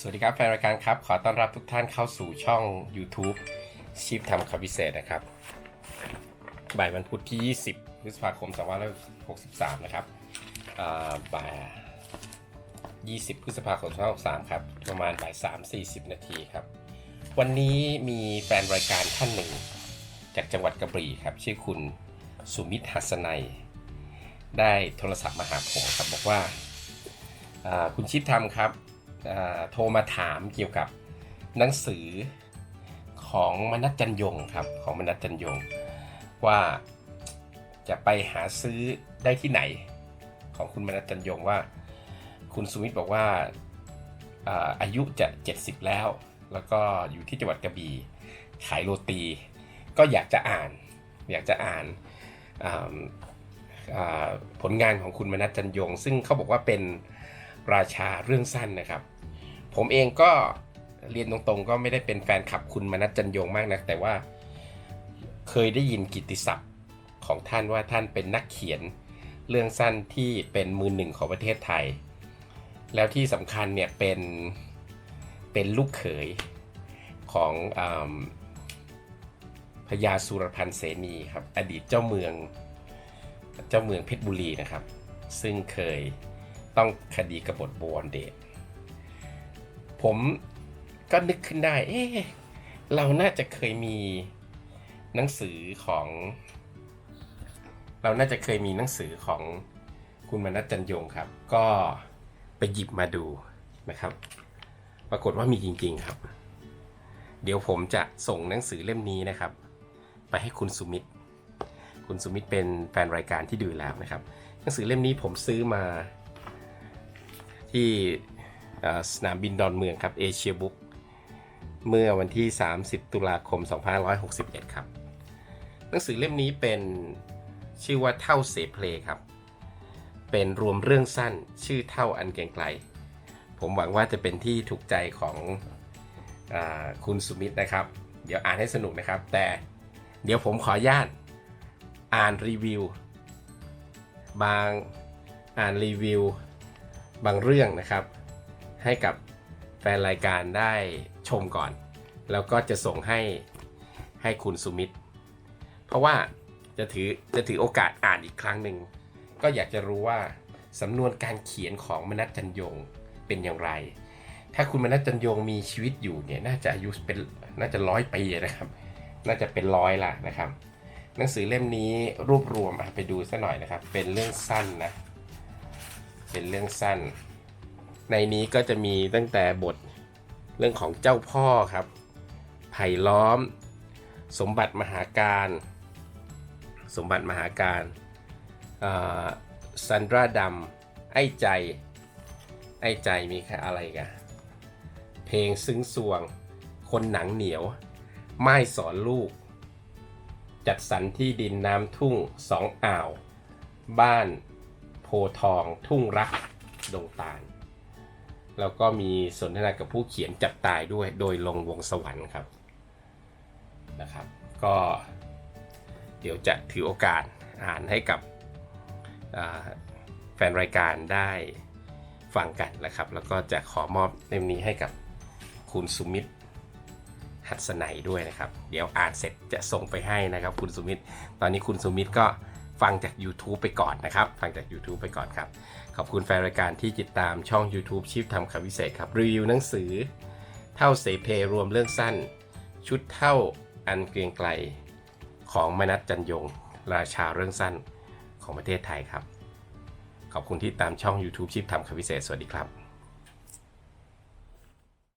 สวัสดีครับแฟนรายการครับ ขอต้อนรับทุกท่านเข้าสู่ช่อง YouTube ชีพทำคำพิเศษนะครับ บ่ายวันพุธที่ 20พฤษภาคม2563 นะครับบ่าย 20พฤษภาคม2563 ครับ ประมาณบ่าย 3 40 นาทีครับ วันนี้มีแฟนรายการท่านหนึ่ง จากจังหวัดกระบี่ครับ ชื่อคุณสุมิตรหัสนัย ได้โทรศัพท์มาหาผมครับบอกว่าคุณชิปทำครับ โทรมาถามเกี่ยวกับหนังสือของมนัสจันยงครับของมนัสจันยง ว่าจะไปหาซื้อได้ที่ไหนของคุณมนัสจันยงว่า คุณสุมิตรบอกว่าอายุจะ 70 แล้ว แล้วก็อยู่ที่จังหวัดกระบี่ขายโรตี ก็อยากจะอ่าน อยากจะอ่านผลงานของคุณมนัสจันยง ซึ่งเขาบอกว่าเป็น ราชาเรื่องสั้นนะครับ ผมเองก็เรียนตรงๆ ก็ไม่ได้เป็นแฟนคลับคุณมนัสจันยงมากนะแต่ว่าเคยได้ยินกิตติศัพท์ของท่านว่าท่านเป็นนักเขียนเรื่องสั้นที่เป็นมือหนึ่งของประเทศไทย แล้วที่สำคัญเนี่ยเป็นเป็นลูกเขยของอพญาสุรพันธ์เสนีครับอดีตเจ้าเมืองเจ้าเมืองเพชรบุรีนะครับ ซึ่งเคย ต้องคดีกบฏบวรเดชผมก็นึกขึ้นได้ เอ๊ะเราน่าจะเคยมีหนังสือของ เราน่าจะเคยมีหนังสือของคุณมนัสจันยงครับ ก็ไปหยิบมาดูนะครับ ปรากฏว่ามีจริงๆครับ เดี๋ยวผมจะส่งหนังสือเล่มนี้นะครับ ไปให้คุณสุมิตรคุณสุมิตรเป็นแฟนรายการที่ดูแล้วนะครับ หนังสือเล่มนี้ผมซื้อมา ที่สนามบินดอนเมืองครับเอเชียบุ๊กเมื่อวันที่ 30 ตุลาคม 2561 ครับ หนังสือเล่มนี้เป็นชื่อว่าเท่าเสเพลครับ เป็นรวมเรื่องสั้นชื่อเท่าอันเกงไกล ผมหวังว่าจะเป็นที่ถูกใจของอคุณสุมิตรนะครับ เดี๋ยวอ่านให้สนุกนะครับ แต่เดี๋ยวผมขออนุญาตอ่านรีวิว บางอ่านรีวิว บางเรื่องนะครับ ให้กับแฟนรายการได้ชมก่อน แล้วก็จะส่งให้ให้คุณสุมิตเพราะว่าจะถือจะถือโอกาสอ่านอีกครั้งหนึ่งก็อยากจะรู้ว่าสำนวนการเขียนของมนัสจันยงเป็นอย่างไร ถ้าคุณมนัสจันยงมีชีวิตอยู่เนี่ยน่าจะอายุเป็นน่าจะร้อยปีนะครับ น่าจะเป็นร้อยละนะครับ หนังสือเล่มนี้รวบรวมไปดูสักหน่อยนะครับ เป็นเรื่องสั้นนะ เป็นเรื่องสั้น ในนี้ก็จะมีตั้งแต่บทเรื่องของเจ้าพ่อครับ ไผ่ล้อม สมบัติมหาการ สมบัติมหาการซันดราดำไอ้ใจ ไอ้ใจมีแค่อะไรกันเพลงซึ้งสวง คนหนังเหนียว ไม้สอนลูก จัดสรรที่ดินน้ำทุ่งสองอ่าว บ้าน โพทองทุ่งรักดงตาล แล้วก็มีสนทนากับผู้เขียนจับตายด้วยโดยลงวงสวรรค์ครับนะครับ ก็เดี๋ยวจะถือโอกาสอ่านให้กับแฟนรายการได้ฟังกันนะครับ แล้วก็จะขอมอบเล่มนี้ให้กับคุณสุมิตรหัสนัยด้วยนะครับ เดี๋ยวอ่านเสร็จจะส่งไปให้นะครับ คุณสุมิตร ตอนนี้คุณสุมิตรก็ ฟังจาก YouTube ไปก่อนนะครับ ฟังจาก YouTube ไปก่อนครับ ขอบคุณแฟนรายการที่ติดตามช่อง YouTube ชีพทำคำวิเศษครับรีวิวหนังสือ เท่าเสเพรวมเรื่องสั้น ชุดเท่าอันเกรียงไกลของมนัสจันยง ราชาเรื่องสั้นของประเทศไทยครับ ขอบคุณที่ตามช่อง YouTube ชีพทำคำวิเศษ สวัสดีครับ